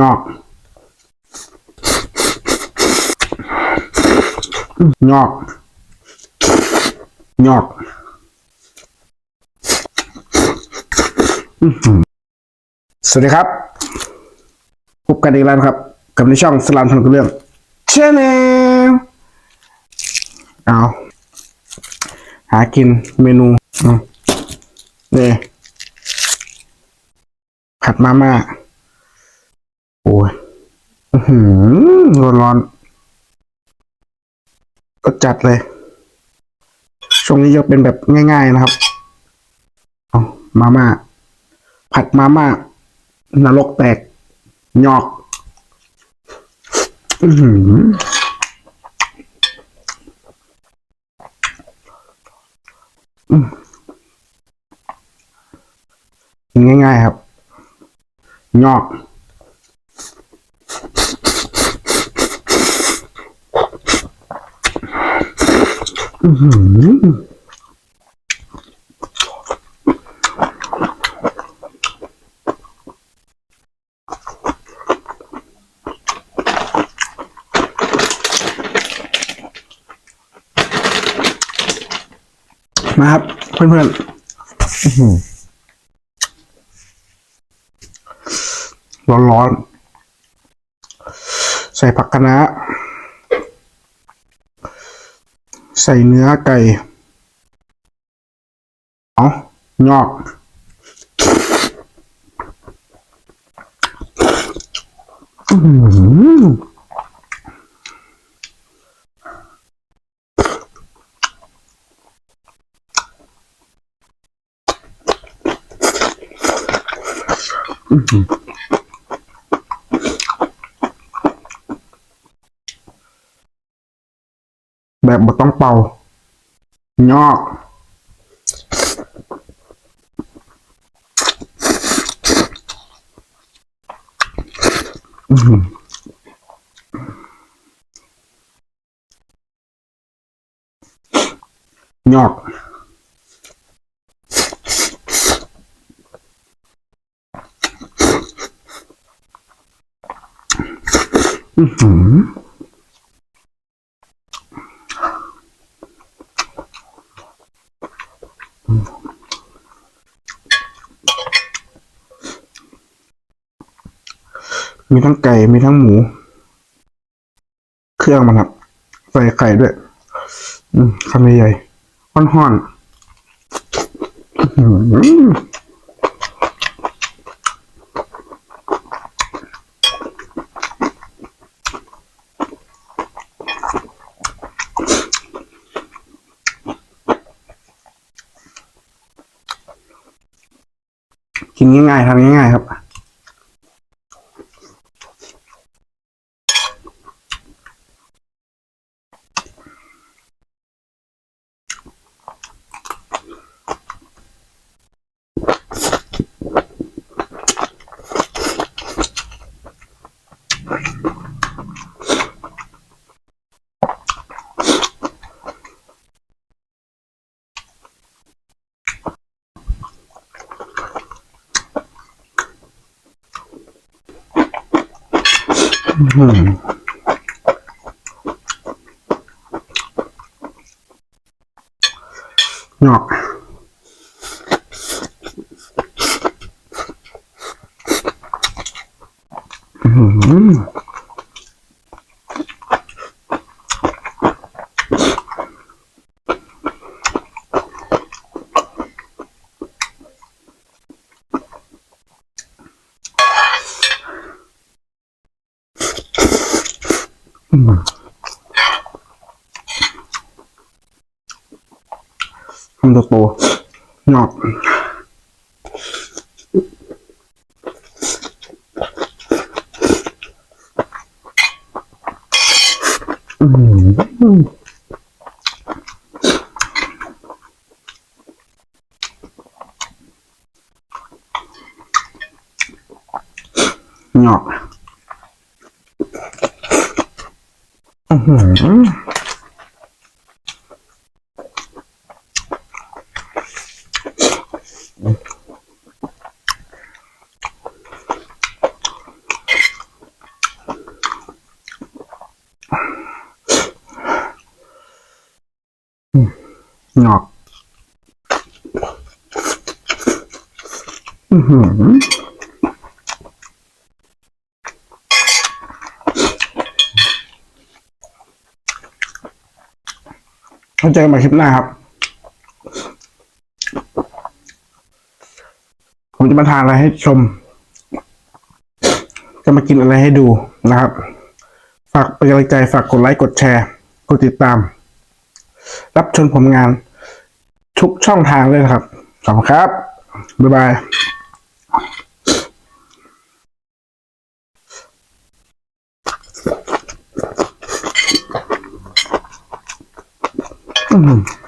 งอกงอกงอกสวัสดีครับ พบกันอีกแล้วครับ กับในช่องสลามทันกุเรื่องชแนลเอาหากินเมนูอืมนี่ผัดมาม่า หือร้อนร้อนๆก็จัดเลย ช่วงนี้จะเป็นแบบง่าย ๆนะครับเอามาม่าผัดมาม่านรกแตกหยอก อืมง่ายๆครับหยอก อื้อหือ มาครับ เพื่อนๆร้อนๆ ใส่ผักคะน้า ใส่เนื้อไก่เอางอกอื้อหืออื้อหือ แบบบ่ต้องเป่างอกอื้อหืองอกอื้อหือ มีทั้งไก่ มีทั้งหมู เครื่องมันครับ ใส่ไข่ด้วย อืมคำใหญ่ๆห้อนๆอื้อหือกินง่ายๆทำง่ายๆครับ อืมง อืมคำโตๆงอก 으흠. 야. 으흠. มงอกอือหือเข้าใจกันใหม่คลิปหน้าครับ ผมจะมาทานอะไรให้ชม จะมากินอะไรให้ดูนะครับ ฝากเป็นกำลังใจฝากกดไลค์กดแชร์ กดติดตาม รับชมผลงานทุกช่องทางเลยนะครับขอบคุณครับ บ๊ายบาย government.